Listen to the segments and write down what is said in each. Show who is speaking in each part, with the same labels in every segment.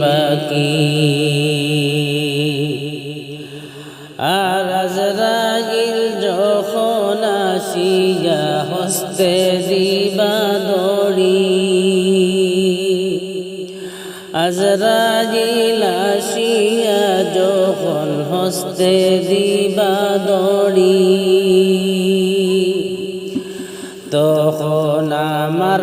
Speaker 1: বাকি। আর আজরাইল যখন আসিয়া হস্তে দিবা দড়ি, আজরাইল আসিয়া যখন হস্তে দিবা দড়ি, তখন আমার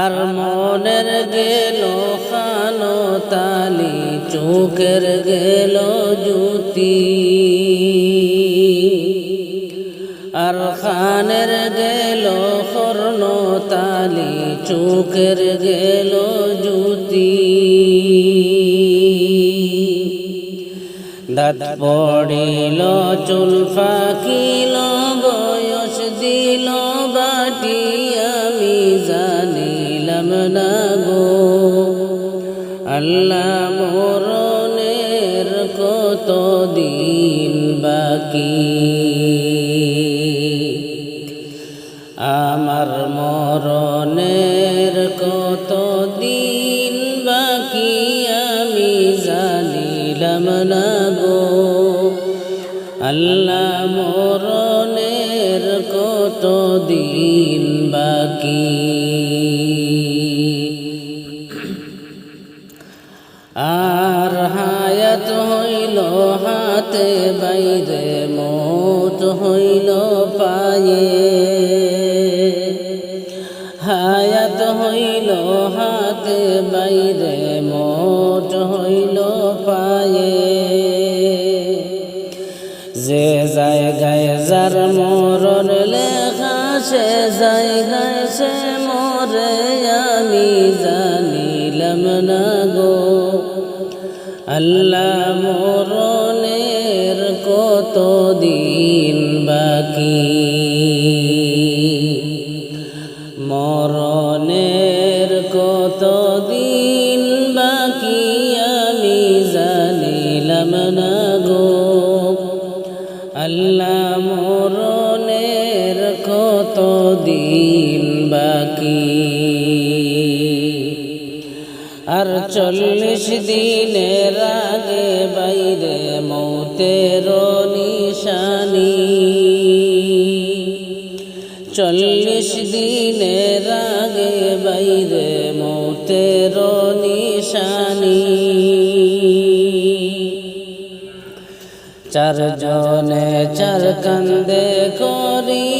Speaker 1: আর মনের গেল খানো তালি, চোখের গেল জুতি আর খানের গেল কর্ণ তালি, চোখের গেল জুতি দাঁত পড়িল, চুল ফাকিল বয়স দিল, বাটি আমি জানিলাম না গো। আল্লাহ মরণের কত দিন বাকি। আমার মরণের কত আল্লাহ মরণের কত দিন বাকি? আর হায়াত হইল হাতে বাইরে মোট হইল পায়ে। হায়াত হইল হাতে বাইরে যে জায়গায় যার মরণ লেখা, সে জায়গায় সে মরে, আমি জানিলাম না গো। আল্লাহ মরণের কত দিন বাকি? মরণের কত দিন বাকি? আর চল্লিশ দিনের আগে বাইরে মৌতের নিশানি। চল্লিশ দিনের আগে বাইরে মৌতের নিশানি। চারজনে চার কান্দে করি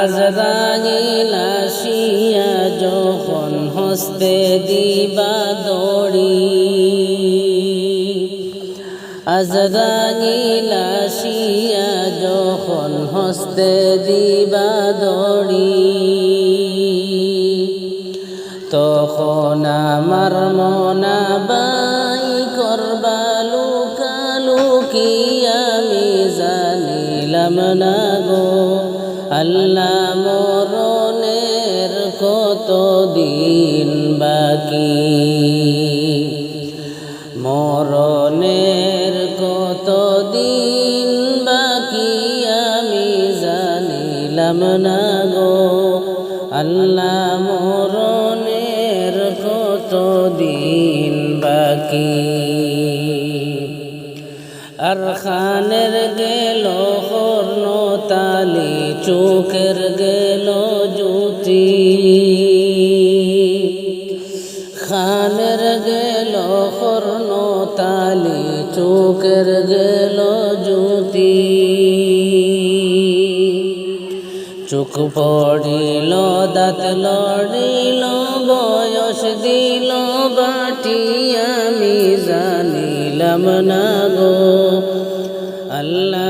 Speaker 1: আজরাইল যখন হস্তে দিবা দড়ি। আজরাইল যখন হস্তে দিবা দড়ি, তখন আমার মনা বাই করবা লুকালুকি আমি জানিলাম না আল্লাহ মরণের কত দিন বাকি? মরণের কত দিন বাকি আমি জানিলাম না গো। আল্লাহ মরণের কত দিন বাকি? আর খানের গেল চোখের গেল জ্যোতি। খানের গেল হর্ণ তালি, চোখের গেল জ্যোতি। চোখ পড়িল, দাঁত লড়িল বয়স দিল, বাটি আমি জানিলাম না গো। আল্লাহ